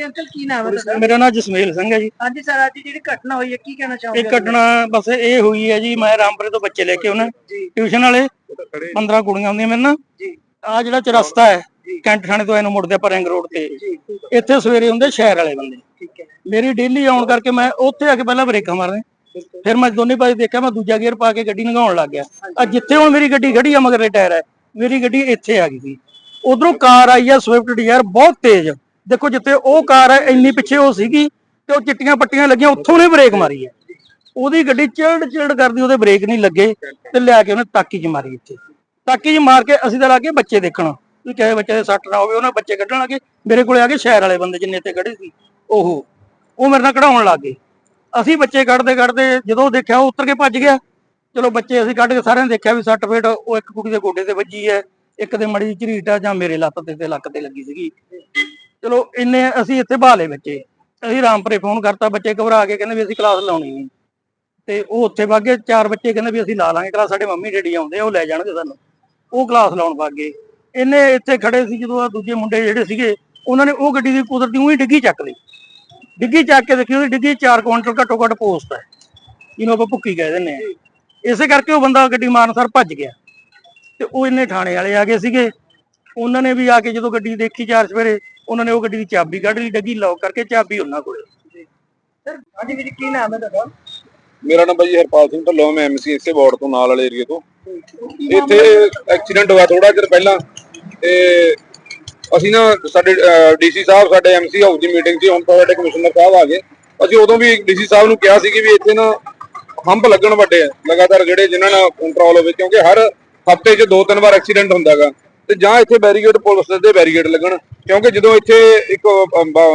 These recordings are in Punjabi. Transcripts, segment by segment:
ਹਾਂਜੀ ਅੰਕਲ ਕੀ ਨਾਮ ਹੈ ਤੁਹਾਡਾ? ਮੇਰਾ ਨਾਮ ਜਸਮੇਲ ਸਿੰਘ ਹੈ ਜੀ। ਹਾਂਜੀ ਸਰ ਅੱਜ ਜਿਹੜੀ ਘਟਨਾ ਹੋਈ ਹੈ ਕੀ ਕਹਿਣਾ ਚਾਹੋਗੇ ਇਹ ਘਟਨਾ ਬਸ ਇਹ ਹੋਈ ਹੈ ਜੀ ਮੈਂ ਰਾਮਪੁਰੇ ਤੋਂ ਬੱਚੇ ਲੈ ਕੇ ਆਉਣਾ। ਟਿਊਸ਼ਨ ਵਾਲੇ 15 ਕੁੜੀਆਂ ਹੁੰਦੀਆਂ ਮੇਰੇ ਨਾਲ। ਜੀ। ਆ ਜਿਹੜਾ ਚਰਸਤਾ ਹੈ ਕੈਂਟ ਥਾਣੇ ਤੋਂ ਇਹਨੂੰ ਮੁੜਦੇ ਆਪਾਂ ਰਿੰਗ ਰੋਡ ਤੇ। ਇੱਥੇ ਸਵੇਰੇ ਹੁੰਦੇ ਸ਼ਹਿਰ ਵਾਲੇ ਬੰਦੇ। ਠੀਕ ਹੈ। ਮੇਰੀ ਡੇਲੀ ਆਉਣ ਕਰਕੇ ਮੈਂ ਉੱਥੇ ਆ ਕੇ ਪਹਿਲਾਂ ਬ੍ਰੇਕਾਂ ਮਾਰਨੇ। ਫਿਰ ਮੈਂ ਦੋਨੇ ਪਾਸੇ ਦੇਖਿਆ ਮੈਂ ਦੂਜਾ ਗੇਅਰ ਪਾ ਕੇ ਗੱਡੀ ਲੰਘਾਉਣ ਲੱਗ ਗਿਆ। ਆ ਜਿੱਥੇ ਹੁਣ ਮੇਰੀ ਗੱਡੀ ਖੜੀ ਆ ਮਗਰਲੇ ਟਾਇਰ ਹੈ। ਮੇਰੀ ਗੱਡੀ ਇੱਥੇ ਆ ਗਈ ਸੀ। ਉਧਰੋਂ ਕਾਰ ਆਈ ਆ ਸਵਿਫਟ ਡਿਜ਼ਾਇਰ ਬਹੁਤ ਤੇਜ਼। ਦੇਖੋ ਜਿੱਥੇ ਉਹ ਕਾਰ ਹੈ, ਇੰਨੀ ਪਿੱਛੇ ਉਹ ਸੀਗੀ ਤੇ ਉਹ ਚਿੱਟੀਆਂ ਪੱਟੀਆਂ ਲੱਗੀਆਂ, ਉੱਥੋਂ ਨੇ ਬ੍ਰੇਕ ਮਾਰੀ ਹੈ। ਉਹਦੀ ਗੱਡੀ ਚਿਲਡ ਚਿਲਡ ਕਰਦੀ, ਉਹਦੇ ਬ੍ਰੇਕ ਨਹੀਂ ਲੱਗੇ ਤੇ ਲਿਆ ਕੇ ਉਹਨੇ ਤਾਕੀ 'ਚ ਮਾਰੀ ਇੱਥੇ। ਤਾਕੀ 'ਚ ਮਾਰ ਕੇ ਅਸੀਂ ਤਾਂ ਲੱਗੇ ਬੱਚੇ ਦੇਖਣ। ਵੀ ਕਿਸੇ ਬੱਚੇ ਦੇ ਸੱਟ ਨਾ ਹੋਵੇ, ਉਹਨਾਂ ਬੱਚੇ ਕੱਢਣ ਲੱਗੇ। ਮੇਰੇ ਕੋਲੇ ਆ ਕੇ ਸ਼ਹਿਰ ਵਾਲੇ ਬੰਦੇ ਜਿੰਨੇ ਤੇ ਖੜੇ ਸੀ, ਉਹ। ਉਹ ਮੇਰੇ ਨਾਲ ਕਢਾਉਣ ਲੱਗ ਗਏ। ਅਸੀਂ ਬੱਚੇ ਕੱਢਦੇ ਕੱਢਦੇ ਜਦੋਂ ਦੇਖਿਆ, ਉਹ ਉੱਤਰ ਕੇ ਭੱਜ ਗਿਆ। ਚਲੋ ਬੱਚੇ ਅਸੀਂ ਕੱਢ ਕੇ ਸਾਰਿਆਂ ਨੇ ਦੇਖਿਆ ਵੀ ਸੱਟ ਫੇਟ, ਉਹ ਇੱਕ ਕੁੜੀ ਦੇ ਗੋਡੇ ਤੇ ਵੱਜੀ ਹੈ। ਇੱਕ ਦੇ ਮੜੀ ਝਰੀਟ ਆ ਜਾਂ ਮੇਰੇ ਲੱਤ ਤੇ ਤੇ ਲੱਕ ਤੇ ਲੱਗੀ ਸੀਗੀ। ਚਲੋ ਇੰਨੇ ਅਸੀਂ ਇੱਥੇ ਬਹਾਲੇ ਬੱਚੇ। ਅਸੀਂ ਰਾਮਪੁਰੇ ਫੋਨ ਕਰਤਾ, ਬੱਚੇ ਘਬਰਾ ਕੇ ਕਹਿੰਦੇ ਵੀ ਅਸੀਂ ਕਲਾਸ ਲਾਉਣੀ ਨਹੀਂ। ਤੇ ਉਹ ਉੱਥੇ ਵਾਗੇ ਚਾਰ ਬੱਚੇ ਕਹਿੰਦੇ ਵੀ ਅਸੀਂ ਲਾ ਲਾਂਗੇ ਕਲਾਸ ਸਾਡੇ ਮੰਮੀ ਡੈਡੀ ਆਉਂਦੇ ਆ, ਉਹ ਲੈ ਜਾਣਗੇ ਸਾਨੂੰ। ਉਹ ਕਲਾਸ ਲਾਉਣ ਵਾਗੇ ਇਹਨੇ ਇੱਥੇ ਖੜੇ ਸੀ ਜਦੋਂ ਆ ਦੂਜੇ ਮੁੰਡੇ ਜਿਹੜੇ ਸੀਗੇ, ਉਹਨਾਂ ਨੇ ਉਹ ਗੱਡੀ ਦੀ ਕੁਦਰਤੀ ਉਹੀ ਡਿੱਗੀ ਚੱਕ ਲਈ। ਡਿੱਗੀ ਚੱਕ ਕੇ ਦੇਖੀ, ਉਹਦੀ ਡਿੱਗੀ 4 ਕੁਇੰਟਲ ਘੱਟੋ ਘੱਟ ਪੋਸਟ ਹੈ, ਜਿਹਨੂੰ ਆਪਾਂ ਭੁੱਕੀ ਕਹਿ ਦਿੰਦੇ ਆ ਇਸੇ ਕਰਕੇ ਉਹ ਬੰਦਾ ਗੱਡੀ ਮਾਨਸਰ ਭੱਜ ਗਿਆ। ਤੇ ਉਹ ਇੰਨੇ ਥਾਣੇ ਵਾਲੇ ਆ ਗਏ ਸੀਗੇ। ਉਹਨਾਂ ਨੇ ਵੀ ਆ ਕੇ ਜਦੋਂ ਗੱਡੀ ਦੇਖੀ ਚਾਰ ਸਵੇਰੇ ਉਹਨਾਂ ਨੇ ਉਹ ਗੱਡੀ ਦੀ ਚਾਬੀ ਕੱਢ ਲਈ ਡੱਗੀ ਲੌਕ ਕਰਕੇ ਚਾਬੀ ਉਹਨਾਂ ਕੋਲੇ। ਸਰ ਹਾਂਜੀ ਵੀਰ ਕੀ ਨਾਮ ਹੈ ਤੁਹਾਡਾ? ਮੇਰਾ ਨਾਮ ਬਾਈ ਹਰਪਾਲ ਸਿੰਘ ਢੱਲੋਂ ਮੈਂ ਐਮਸੀ ਇਸੇ ਵਾਰਡ ਤੋਂ ਨਾਲ ਵਾਲੇ ਏਰੀਆ ਤੋਂ। ਇੱਥੇ ਐਕਸੀਡੈਂਟ ਹੋਇਆ ਥੋੜਾ ਚਿਰ ਪਹਿਲਾਂ ਤੇ ਅਸੀਂ ਨਾ ਸਾਡੇ ਡੀਸੀ ਸਾਹਿਬ ਸਾਡੇ ਐਮਸੀ ਹਾਊਸ ਦੀ ਮੀਟਿੰਗ 'ਚ ਹੁਣ ਤਾਂ ਸਾਡੇ ਕਮਿਸ਼ਨਰ ਸਾਹਿਬ ਆ ਗਏ। ਅਸੀਂ ਉਦੋਂ ਵੀ ਡੀਸੀ ਸਾਹਿਬ ਨੂੰ ਕਿਹਾ ਸੀ ਕਿ ਵੀ ਇੱਥੇ ਨਾ ਹੰਪ ਲੱਗਣ ਵੱਡੇ ਆ ਲਗਾਤਾਰ ਜਿਹੜੇ ਜਿਨ੍ਹਾਂ ਨਾਲ ਕੰਟਰੋਲ ਹੋਵੇ ਕਿਉਂਕਿ ਹਰ ਹਫ਼ਤੇ 'ਚ ਦੋ ਤਿੰਨ ਵਾਰ ਐਕਸੀਡੈਂਟ ਹੁੰਦਾਗਾ। ਤੇ ਜਾਂ ਇੱਥੇ ਬੈਰੀਗੇਡ ਪੁਲਿਸ ਦੇ ਬੈਰੀਗੇਡ ਲੱਗਣ ਕਿਉਂਕਿ ਜਦੋਂ ਇੱਥੇ ਇੱਕ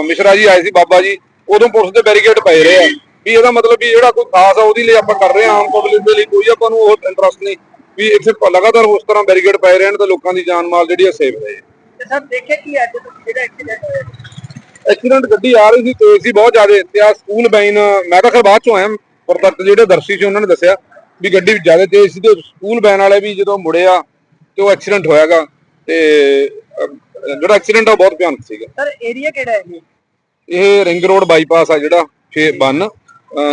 ਮਿਸ਼ਰਾ ਜੀ ਆਏ ਸੀ ਬਾਬਾ ਜੀ ਉਦੋਂ ਪੁਲਿਸ ਦੇ ਬੈਰੀਗੇਡ ਪਏ ਰਹੇ ਆ। ਵੀ ਇਹਦਾ ਮਤਲਬ ਵੀ ਜਿਹੜਾ ਕੋਈ ਖਾਸ ਆ ਉਹਦੇ ਲਈ ਆਪਾਂ ਕਰ ਰਹੇ ਹਾਂ ਆਮ ਪਬਲਿਕ ਦੇ ਲਈ ਕੋਈ ਆਪਾਂ ਨੂੰ ਉਹ ਇੰਟਰਸਟ ਨਹੀਂ। ਵੀ ਇੱਥੇ ਲਗਾਤਾਰ ਉਸ ਤਰ੍ਹਾਂ ਬੈਰੀਗੇਡ ਪਏ ਰਹਿਣ ਤਾਂ ਲੋਕਾਂ ਦੀ ਜਾਨ ਮਾਲ ਜਿਹੜੀ ਆ ਸੇਫ ਰਹੇ। ਤੇ ਸਰ ਦੇਖਿਆ ਕੀ ਅੱਜ ਤੁਸੀਂ ਜਿਹੜਾ ਐਕਸੀਡੈਂਟ ਹੋਇਆ? ਐਕਸੀਡੈਂਟ ਗੱਡੀ ਆ ਰਹੀ ਸੀ ਤੇਜ਼ ਸੀ ਬਹੁਤ ਜ਼ਿਆਦਾ। ਤੇ ਆ ਸਕੂਲ ਬੈਨ ਮੈਂ ਤਾਂ ਖੈਰ ਬਾਅਦ ਚੋਂ ਆਇਆ ਪ੍ਰਤੱਖ ਜਿਹੜੇ ਦਰਸ਼ੀ ਸੀ ਉਹਨਾਂ ਨੇ ਦੱਸਿਆ ਵੀ ਗੱਡੀ ਜ਼ਿਆਦਾ ਤੇਜ਼ ਸੀ ਤੇ ਸਕੂਲ ਬੈਨ ਵਾਲੇ ਵੀ ਜਦੋਂ ਮੁੜਿਆ ਤੇ ਉਹ ਐਕਸੀਡੈਂਟ ਹੋਇਆਗਾ। ਤੇ ਜਿਹੜਾ ਐਕਸੀਡੈਂਟ ਆ ਉਹ ਬਹੁਤ ਭਿਆਨਕ ਸੀਗਾ। ਸਰ ਏਰੀਆ ਕਿਹੜਾ ਹੈ ਇਹ ਇਹ ਰਿੰਗ ਰੋਡ ਬਾਈਪਾਸ ਆ ਜਿਹੜਾ 6 ਬੰਨ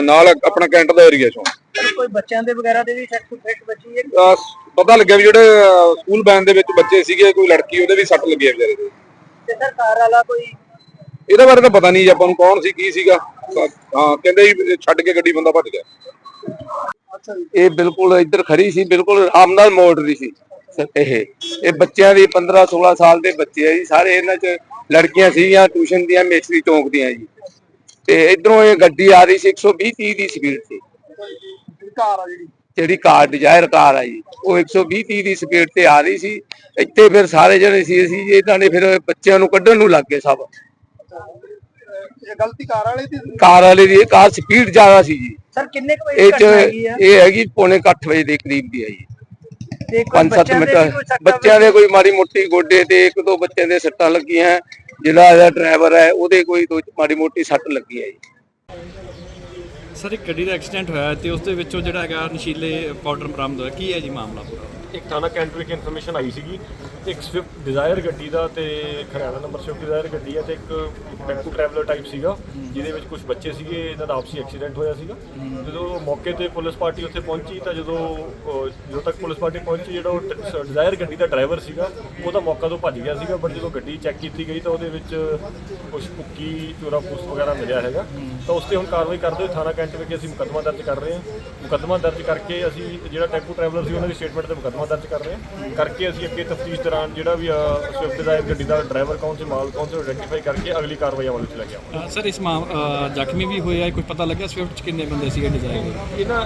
ਨਾਲ ਆਪਣਾ ਕੈਂਟ ਦਾ ਏਰੀਆ ਚੋਂ। ਸਰ ਕੋਈ ਬੱਚਿਆਂ ਦੇ ਵਗੈਰਾ ਦੇ ਵੀ ਸੱਟ ਫੇਟ ਬਚੀ ਹੈ? ਅਹ ਪਤਾ ਲੱਗਿਆ ਵੀ ਜਿਹੜੇ ਅਹ ਸਕੂਲ ਬੈਨ ਦੇ ਵਿੱਚ ਬੱਚੇ ਸੀਗੇ ਕੋਈ ਲੜਕੀ ਉਹਦੇ ਵੀ ਸੱਟ ਲੱਗੀ ਆ ਵਿਚਾਰੇ ਦੇ। ਤੇ ਸਰ ਕਾਰ ਵਾਲਾ ਕੋਈ? ਇਹਦੇ ਬਾਰੇ ਤਾਂ ਪਤਾ ਨਹੀਂ ਜੀ ਆਪਾਂ ਨੂੰ ਕੌਣ ਸੀ ਕੀ ਸੀਗਾ। ਹਾਂ ਕਹਿੰਦੇ ਜੀ ਛੱਡ ਕੇ ਗੱਡੀ ਬੰਦਾ ਭੱਜ ਗਿਆ। ਇਹ ਬਿਲਕੁਲ ਇੱਧਰ ਖੜੀ ਸੀ ਬਿਲਕੁਲ ਆਰਾਮ ਨਾਲ ਮੋੜ ਰਹੀ ਸ- ਇਹ ਇਹ ਬੱਚਿਆਂ ਦੀ 15 16 ਸਾਲ ਦੇ ਬੱਚੇ ਆ ਜੀ ਸਾਰੇ ਇਹਨਾਂ ਚ ਲੜਕੀਆਂ ਸੀਗੀਆਂ ਟਿਊਸ਼ਨ ਦੀਆਂ ਮੇਸਰੀ ਚੌਂਕ ਦੀਆਂ ਜੀ। ਤੇ ਇਧਰੋਂ ਇਹ ਗੱਡੀ ਆ ਰਹੀ ਸੀ 120 30 ਦੀ ਸਪੀਡ ਤੇ। ਕਾਰ ਆ ਜਿਹੜੀ? ਜਿਹੜੀ ਕਾਰ ਡਿਜ਼ਾਇਰ ਕਾਰ ਆ ਜੀ ਉਹ 120 30 ਦੀ ਸਪੀਡ ਤੇ ਆ ਰਹੀ ਸੀ। ਇੱਥੇ ਫਿਰ ਸਾਰੇ ਜਣੇ ਸੀ ਜੀ ਇਹਨਾਂ ਨੇ ਫਿਰ ਬੱਚਿਆਂ ਨੂੰ ਕੱਢਣ ਨੂੰ ਲੱਗ ਗਏ ਸਭ। ਇਹ ਗਲਤੀ ਕਾਰ ਵਾਲੇ ਦੀ ਕਾਰ ਵਾਲੇ ਦੀ ਇਹ ਕਾਰ ਸਪੀਡ ਜ਼ਿਆਦਾ ਸੀ ਜੀ। ਸਰ ਕਿੰਨੇ ਕੁ ਵਜੇ ਇਹ ਚ ਇਹ ਹੈਗੀ ਪੌਣੇ 8 ਵਜੇ ਦੇ ਕਰੀਬ ਦੀ ਆ ਜੀ। ਤੇ ਕੋਈ 5-7 ਬੱਚਿਆਂ ਦੇ ਮਿੰਟ ਬੱਚਿਆਂ ਦੇ ਕੋਈ ਮਾੜੀ ਮੋਟੀ ਗੋਡੇ ਤੇ ਇੱਕ ਦੋ ਬੱਚਿਆਂ ਦੇ ਸੱਟਾਂ ਲੱਗੀਆਂ ਜਿਹੜਾ ਇਹਦਾ ਡਰਾਈਵਰ ਹੈ ਉਹਦੇ ਕੋਈ ਦੋ ਮਾੜੀ ਮੋਟੀ ਸੱਟ ਲੱਗੀ ਹੈ ਜੀ। ਸਰ ਇੱਕ ਗੱਡੀ ਦਾ ਐਕਸੀਡੈਂਟ ਹੋਇਆ ਤੇ ਉਸ ਦੇ ਵਿੱਚੋਂ ਜਿਹੜਾ ਹੈਗਾ ਨਸ਼ੀਲੇ ਪਾਊਡਰ ਬਰਾਮਦ ਹੋਇਆ। ਕੀ ਹੈ ਜੀ ਮਾਮਲਾ ਪੂਰਾ? ਇੱਕ ਥਾਣਾ ਕੈਂਟ ਵਿਖੇ ਇਨਫੋਰਮੇਸ਼ਨ ਆਈ ਸੀਗੀ, ਇੱਕ ਸਵਿਫਟ ਡਿਜ਼ਾਇਰ ਗੱਡੀ ਦਾ ਤੇ ਹਰਿਆਣਾ ਨੰਬਰ ਸਵਿਫਟ ਡਿਜ਼ਾਇਰ ਗੱਡੀ ਹੈ ਤੇ ਇੱਕ ਟੈਂਪੂ ਟਰੈਵਲਰ ਟਾਈਪ ਸੀਗਾ, ਜਿਹਦੇ ਵਿੱਚ ਕੁਝ ਬੱਚੇ ਸੀਗੇ, ਇਹਨਾਂ ਦਾ ਆਪਸੀ ਐਕਸੀਡੈਂਟ ਹੋਇਆ ਸੀਗਾ। ਜਦੋਂ ਮੌਕੇ ਤੇ ਪੁਲਿਸ ਪਾਰਟੀ ਉੱਥੇ ਪਹੁੰਚੀ ਤਾਂ ਜਦੋਂ ਜਦੋਂ ਤੱਕ ਪੁਲਿਸ ਪਾਰਟੀ ਪਹੁੰਚੀ, ਜਿਹੜਾ ਉਹ ਡਿਜ਼ਾਇਰ ਗੱਡੀ ਦਾ ਡਰਾਈਵਰ ਸੀਗਾ, ਉਹ ਤਾਂ ਮੌਕਾ ਤੋਂ ਭੱਜ ਗਿਆ ਸੀਗਾ ਬਟ ਜਦੋਂ ਗੱਡੀ ਚੈੱਕ ਕੀਤੀ ਗਈ ਤਾਂ ਉਹਦੇ ਵਿੱਚ ਕੁਝ ਭੁੱਕੀ, ਚੋਰਾ ਪੂਸ ਵਗੈਰਾ ਮਿਲਿਆ ਹੈਗਾ। ਤਾਂ ਉਸ ਤੇ ਹੁਣ ਕਾਰਵਾਈ ਕਰਦੇ ਹੋਏ ਥਾਣਾ ਕੈਂਟ ਵਿਖੇ ਅਸੀਂ ਮੁਕੱਦਮਾ ਦਰਜ ਕਰ ਰਹੇ ਹਾਂ। ਮੁਕੱਦਮਾ ਦਰਜ ਕਰਕੇ ਅਸੀਂ ਜਿਹੜਾ ਟੈਂਪੂ ਟਰੈਵਲਰ ਸੀ, ਉਹਨਾਂ ਦੀ ਸਟੇਟਮੈਂਟ ਤੇ ਮੁਕੱਦਮਾ ਦਰਜ ਕਰ ਰਹੇ ਹਾਂ। ਕਰਕੇ ਅਸੀਂ ਅੱਗੇ ਤਫਤੀਸ਼ ਦੌਰਾਨ ਜਿਹੜਾ ਵੀ ਸਵਿਫਟ ਡਿਜ਼ਾਇਰ ਗੱਡੀ ਦਾ ਡਰਾਈਵਰ ਕੌਣ ਸੀ ਮਾਲ ਕੌਣ ਸੀ ਆਇਡੈਂਟੀਫਾਈ ਕਰਕੇ ਅਗਲੀ ਕਾਰਵਾਈ ਅਮਲ ਵਿੱਚ ਲੈ ਕੇ ਆਵਾਂਗੇ। ਸਰ ਇਸ ਮਾਮ ਜ਼ਖਮੀ ਵੀ ਹੋਇਆ ਕੋਈ ਪਤਾ ਲੱਗਿਆ ਸਵਿਫਟ ਚ ਕਿੰਨੇ ਬੰਦੇ ਸੀਗੇ ਡਿਜ਼ਾਇਰ ਇਹਨਾਂ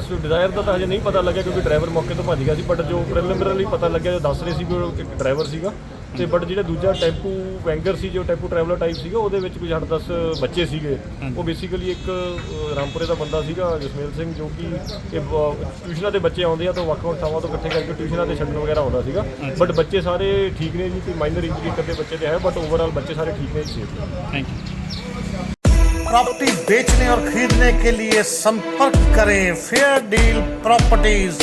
ਸਵਿਫਟ ਡਿਜ਼ਾਇਰ ਦਾ ਤਾਂ ਹਜੇ ਨਹੀਂ ਪਤਾ ਲੱਗਿਆ ਕਿਉਂਕਿ ਡਰਾਈਵਰ ਮੌਕੇ ਤੋਂ ਭੱਜ ਗਿਆ ਸੀ ਬਟ ਜੋ ਪ੍ਰੀਲਿਮਿਨਰੀ ਪਤਾ ਲੱਗਿਆ ਜੋ ਦੱਸ ਰਹੇ ਸੀ ਵੀ ਉਹ ਇੱਕ ਡਰਾਈਵਰ ਸੀਗਾ ਤੇ ਬਟ ਜਿਹੜਾ ਦੂਜਾ ਟੈਂਪੂ ਵੈਂਗਰ ਸੀ ਜੋ ਟੈਂਪੂ ਟਰੈਵਲਰ ਟਾਈਪ ਸੀਗਾ ਉਹਦੇ ਵਿੱਚ ਕੋਈ 8-10 ਬੱਚੇ ਸੀਗੇ ਉਹ ਬੇਸਿਕਲੀ ਇੱਕ ਅ, ਰਾਮਪੁਰੇ ਦਾ ਬੰਦਾ ਸੀਗਾ ਜਸਮੇਲ ਸਿੰਘ ਜੋ ਕਿ ਇਹ ਬ- ਟਿਊਸ਼ਨਾਂ ਦੇ ਬੱਚੇ ਆਉਂਦੇ ਆ ਤਾਂ ਵੱਖ-ਵੱਖ ਥਾਵਾਂ ਤੋਂ ਇਕੱਠੇ ਕਰਕੇ ਟਿਊਸ਼ਨਾਂ ਤੇ ਛੱਡਣ ਵਗੈਰਾ ਆਉਂਦਾ ਸੀਗਾ ਬਟ ਬੱਚੇ ਸਾਰੇ ਠੀਕ ਨੇ ਜੀ ਕੋਈ ਮਾਈਨਰ ਇੰਜਰੀ ਇੱਕ ਅੱਧੇ ਬੱਚੇ ਦੇ ਹੈ ਬਟ ਓਵਰਆਲ ਬੱਚੇ ਸਾਰੇ ਠੀਕ ਨੇ ਜੀ ਸੇਫ ਥੈਂਕ ਯੂ प्रॉपर्टी बेचने और खरीदने के लिए संपर्क करें फेयर डील प्रॉपर्टीज